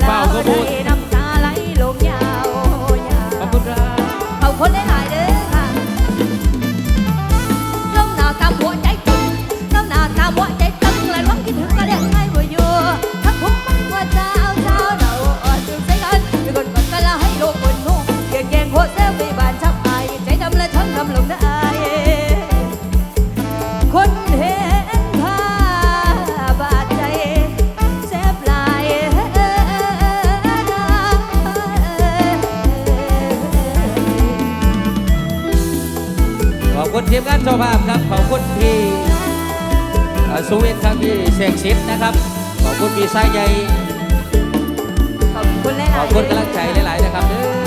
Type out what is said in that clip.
บกันคือ ทีมงานเจ้าภาพครับขอบคุณพี่สุวิทครับพี่เสกชิดนะครับ ขอบคุณพี่สายใยขอบคุณหลายๆขอบคุณกำลังใจหลาย ๆ นะครับเด้อ